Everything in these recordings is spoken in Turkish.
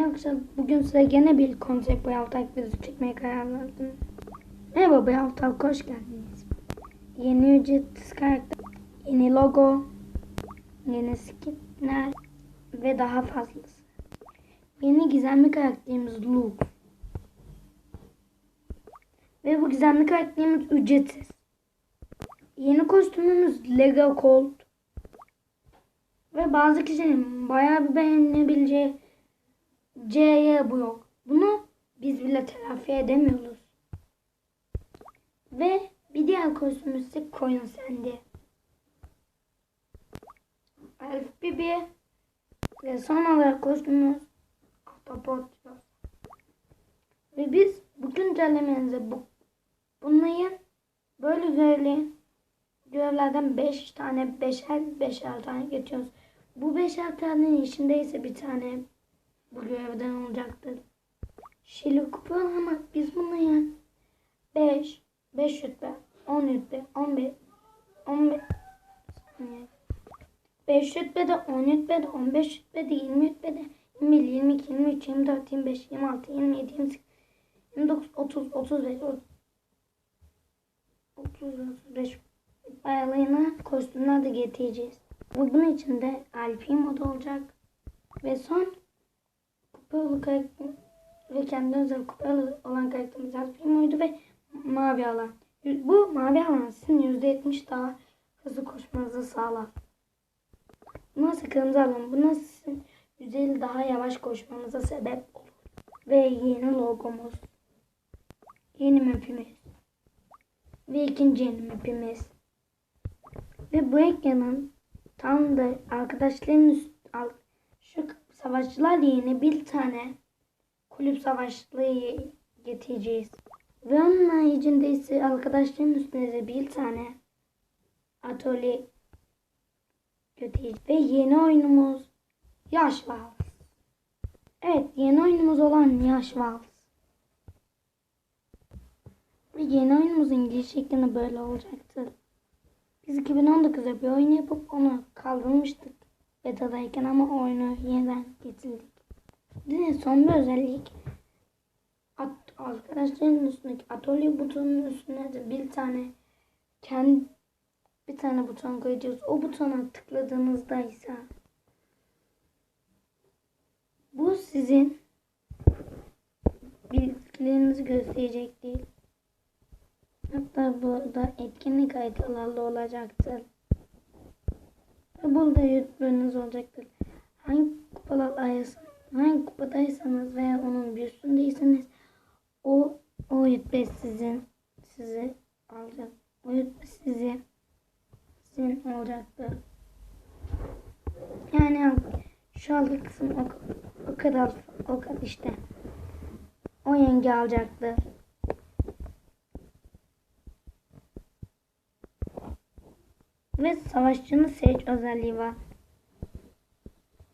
Yoksa bugün size gene bir konsept boy altı videosu çekmeye karar verdim. Merhaba boy altı hoş geldiniz. Yeni ücretsiz karakter, yeni logo, yeni skinler ve daha fazlası. Yeni gizemli karakterimiz Luke. Ve bu gizemli karakterimiz ücretsiz. Yeni kostümümüz Lego Colt. Ve bazı kişinin bayağı bir beğenebileceği C'ye bu yok. Bunu biz bile telafi edemiyoruz. Ve bir diğer kostümümüz ise Coin Sandy. Elf Bibi ve son olarak kostümümüz Ahtapot. Ve biz bu güncellemenize bu, bunların böyle böyle görevlerden 5 tane 5'er 5'er tane geçiyoruz. Bu 5'er tanenin içinde ise bir tane bu görevden olacaktır. Şili kupa ama biz bunları 5 5 rütbe 10 rütbe 15 15 5 rütbede 10 rütbede 15 rütbede 20 rütbede 21 22 23 24 25 26 27 28 29 30 35 30 35 ayarlarına kostümler de getireceğiz. Bunun içinde Alpi modu olacak. Ve son kupalı karakter ve kendi özel kupalı olan karakterimiz Alpi modu ve mavi alan. Bu mavi alan sizin %70 daha hızlı koşmanızı sağlar. Bu nasıl kırmızı alan? Bu nasıl sizin %50 daha yavaş koşmanıza sebep olur. Ve yeni logomuz. Yeni mapimiz. Ve ikinci yeni mapimiz. Ve bu ekranın tam da arkadaşların üst, al, şu savaşçılar yeni bir tane kulüp savaşçılığı getireceğiz. Ve onun haricinde ise arkadaşların üstüne de bir tane atölye getireceğiz. Ve yeni oyunumuz Yaş Vals. Evet yeni oyunumuz olan Yaş Vals. Ve yeni oyunumuzun giriş şekli böyle olacaktır. Biz 2019'da bir oyun yapıp onu kaldırmıştık betadayken ama oyunu yeniden getirdik. Bir son bir özellik at, arkadaşların üstündeki atölye butonunun üstüne de bir tane kendi bir tane buton koyacağız. O butona tıkladığınızda ise bu sizin bilgilerinizi gösterecek değil. Hatta burada etkinlik haritalarla olacaktır. Ve burada rütbeniz olacaktır. Hangi kupalar ayasın, hangi kupadaysanız veya onun bir üstündeyseniz o o rütbe sizin sizi alacak. O rütbe sizi sizin olacaktır. Yani şu aldığı kısım o, o kadar o kadar işte. O yenge alacaktır. Ve savaşçının seç özelliği var.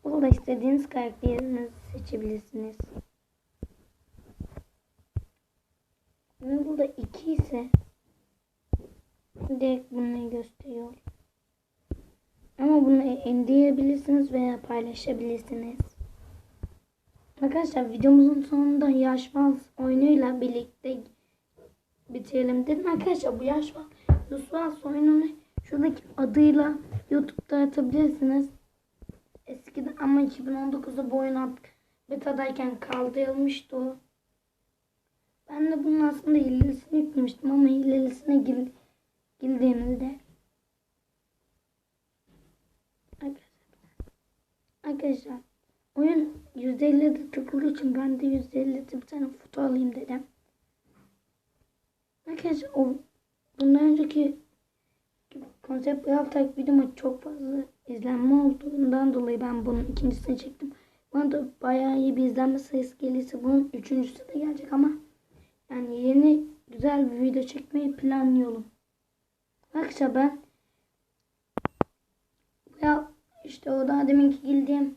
Burada istediğiniz karakterinizi seçebilirsiniz. Ve burada iki ise direkt bunu gösteriyor. Ama bunu indirebilirsiniz veya paylaşabilirsiniz. Arkadaşlar videomuzun sonunda Yaşmaz oyunuyla birlikte bitirelim dedim. Arkadaşlar bu Yaşmaz Yusuf oyununu şuradaki adıyla YouTube'da atabilirsiniz. Eskiden ama 2019'da bu oyun betadayken kaldırılmıştı o. Ben de bunun aslında hilelisini yüklemiştim ama hilelisine gir, girdiğimizde Arkadaşlar oyun %50'de tıkıldığı için ben de %50'de bir tane foto alayım dedim. Arkadaşlar o bundan önceki konsept bu hafta videoma çok fazla izlenme olduğundan dolayı ben bunun ikincisini çektim. Bana da bayağı iyi bir izlenme sayısı gelirse bunun üçüncüsü de gelecek ama yani yeni güzel bir video çekmeyi planlıyorum. Arkadaşlar ben ya işte o daha deminki girdiğim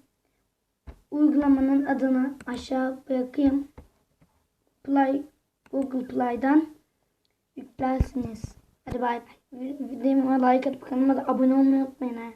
uygulamanın adını aşağı bırakayım. Play Google Play'dan yüklersiniz. Hadi bay bay. Videoma like atıp kanalıma da abone olmayı unutmayın. ha.